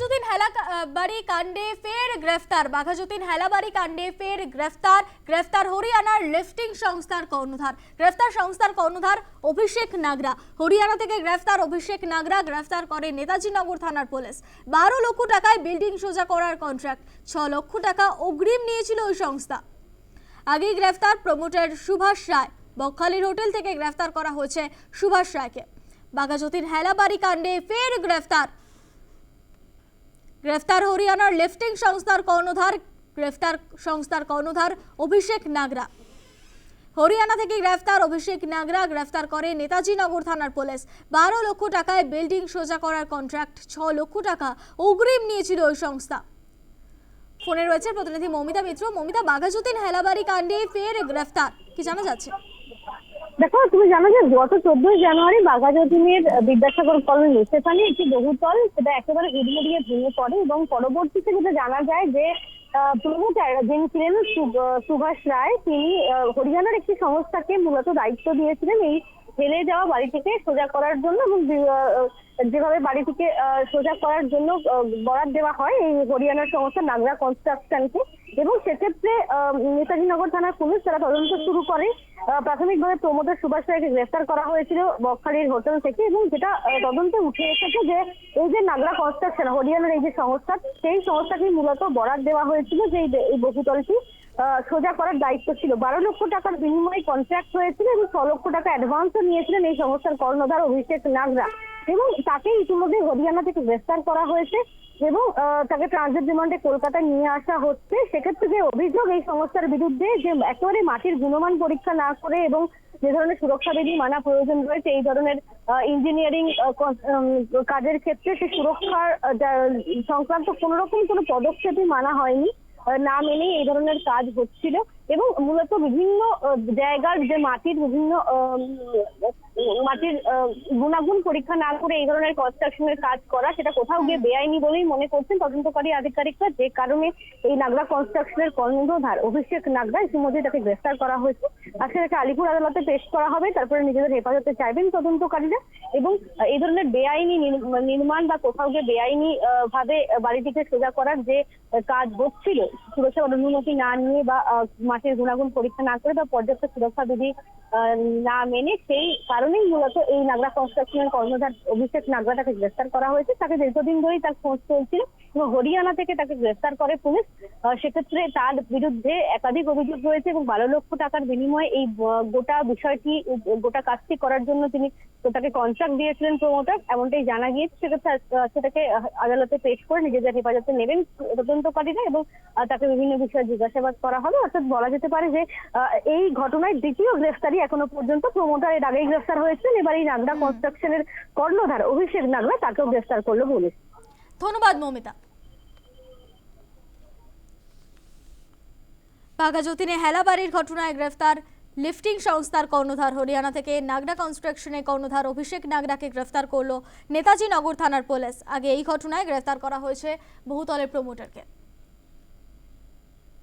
বাঘাযতীন হেলা বাড়ি কাণ্ডে ফের গ্রেফতার। বাঘাযতীন হেলাবাড়ি কাণ্ডে ফের গ্রেফতার। গ্রেফতার হরিয়ানার লিফটিং সংস্থার কর্ণধার। গ্রেফতার সংস্থার কর্ণধার অভিষেক নাগরা। হরিয়ানা থেকে গ্রেফতার অভিষেক নাগরা। গ্রেফতার করে নেতাজি নগর থানার পুলিশ। বারো লক্ষ টাকায় বিল্ডিং সোজা করার কন্ট্রাক্ট ছ লক্ষ টাকা অগ্রিম নিয়েছিল ওই সংস্থা। আগেই গ্রেফতার প্রমোটার সুভাষ রায়। বকখালির হোটেল থেকে গ্রেফতার করা হয়েছে সুভাষ রায়কে। বাঘাযতীন হেলাবাড়ি কাণ্ডে ফের গ্রেফতার। গ্রেফতার হরিয়ানার লিফটিং সংস্থার কর্ণধার, গ্রেফতার সংস্থার কর্ণধার অভিষেক নাগরা। হরিয়ানা থেকে গ্রেফতার অভিষেক নাগরা গ্রেফতার করে নেতাজি নগর থানার পুলিশ। বারো লক্ষ টাকায় বিল্ডিং সোজা করার কন্ট্রাক্ট ছ লক্ষ টাকা অগ্রিম নিয়েছিল ওই সংস্থা। ফোনে রয়েছে প্রতিনিধি মমিতা মিত্র। মমিতা, বাঘাযতীন হেলাবাড়ি কাণ্ডে ফের গ্রেফতার। কি জানা যাচ্ছে? দেখো, তুমি জানো যে গত চোদ্দই জানুয়ারি বাঘাযতীনের বিদ্যাসাগর কলোনি, সেখানে একটি বহুতল সেটা একেবারে হুড়মুড়িয়ে ভেঙে পড়ে এবং পরবর্তীতে যেটা জানা যায় যে প্রমোটার যিনি ছিলেন সুভাষ রায়, তিনি হরিয়ানার একটি সংস্থাকে মূলত দায়িত্ব দিয়েছিলেন এই ফেলে যাওয়া বাড়িটিকে সোজা করার জন্য এবং যেভাবে বাড়িটিকে সোজা করার জন্য বরাদ দেওয়া হয় এই হরিয়ানার সংস্থা নাগরা কনস্ট্রাকশনকে এবং সেক্ষেত্রে নেতাজি নগর থানার পুলিশ তারা তদন্ত শুরু করে। প্রাথমিকভাবে প্রমোদের সুভাষ রায়কে গ্রেফতার করা হয়েছিল বকখালির হোটেল থেকে এবং যেটা তদন্তে উঠে এসেছে যে এই যে নাগরা কনস্ট্রাকশন হরিয়ানার এই যে সংস্থা, সেই সংস্থাকে মূলত বরাদ দেওয়া হয়েছিল যে এই- বহুতলটি সোজা করার দায়িত্ব ছিল। বারো লক্ষ টাকার বিনিময়ে কন্ট্রাক্ট হয়েছিল এবং ছ লক্ষ টাকা অ্যাডভান্সও নিয়েছিলেন এই সংস্থার কর্ণধার অভিষেক নাগরা। এবং তাকে ইতিমধ্যে হরিয়ানা থেকে গ্রেফতার করা হয়েছে এবং তাকে ট্রানজিট রিমান্ডে কলকাতায় নিয়ে আসা হচ্ছে। সেক্ষেত্রে যে অভিযোগ এই সংস্থার বিরুদ্ধে যে একেবারে মাটির গুণমান পরীক্ষা না করে এবং যে ধরনের সুরক্ষা বিধি মানা প্রয়োজন রয়েছে, এই ধরনের ইঞ্জিনিয়ারিং কাজের ক্ষেত্রে সে সুরক্ষার সংক্রান্ত কোনো রকম কোনো পদক্ষেপই মানা হয়নি। না মেনেই এই ধরনের কাজ হচ্ছিল। এবং মূলত বিভিন্ন জায়গার যে মাটির বিভিন্ন মাটির গুণাগুণ পরীক্ষা না করে এই ধরনের কনস্ট্রাকশনের কাজ করা সেটা কোথাও গিয়ে বেআইনি বলেই মনে করছেন তদন্তকারী আধিকারিকরা যে কারণে এই নাগরা কনস্ট্রাকশনের কর্ণধার অভিষেক নাগরা ইতিমধ্যে তাকে গ্রেফতার করা হয়েছে। আজকে তাকে আলিপুর আদালতে পেশ করা হবে তারপরে নিজেদের হেফাজতে চাইবেন তদন্তকারীরা এবং এই ধরনের বেআইনি নির্মাণ বা কোথাও গিয়ে বেআইনি ভাবে বাড়িটিকে সোজা করার যে কাজ হচ্ছিল সুরক্ষা অনুমতি না নিয়ে বা মাটির গুণাগুণ পরীক্ষা না করে বা পর্যাপ্ত সুরক্ষা বিধি না মেনে সেই কারণেই মূলত এই নাগরা কনস্ট্রাকশনের কর্ণধার অভিষেক নাগরাটাকে গ্রেফতার করা হয়েছে। তাকে দীর্ঘদিন ধরেই তার খোঁজ চলছিল। হরিয়ানা থেকে তাকে গ্রেফতার করে পুলিশ। সেক্ষেত্রে তার বিরুদ্ধে একাধিক অভিযোগ রয়েছে এবং বারো লক্ষ টাকার বিনিময়ে এই গোটা বিষয়টি গোটা কাজটি করার জন্য তিনি তাকে কন্ট্রাক্ট দিয়েছিলেন প্রমোটার এমনটাই জানা গিয়েছে সেক্ষেত্রে সেটাকে আদালতে পেশ করে নিজেদের হেফাজতে নেবেন তদন্তকারীরা এবং তাকে বিভিন্ন বিষয়ে জিজ্ঞাসাবাদ করা হবে। অর্থাৎ বলা যেতে পারে যে আহ, এই ঘটনায় দ্বিতীয় গ্রেফতারি এখনও পর্যন্ত প্রমোটার এর আগেই গ্রেফতার হয়েছেন। এবার এই নাগরা কনস্ট্রাকশনের কর্ণধার অভিষেক নাগরা তাকেও গ্রেফতার করল পুলিশ। ধন্যবাদ, মমিতা। বাঘাযতীনে হেলাবাড়ির ঘটনায় গ্রেফতার লিফটিং সংস্থার কর্ণধার। হরিয়ানা থেকে নাগডা কনস্ট্রাকশনের কর্ণধার অভিষেক নাগডাকে গ্রেফতার করল নেতাজি নগর থানার পুলিশ। আগে এই ঘটনায় গ্রেফতার করা হয়েছে বহুতলের প্রমোটারকে।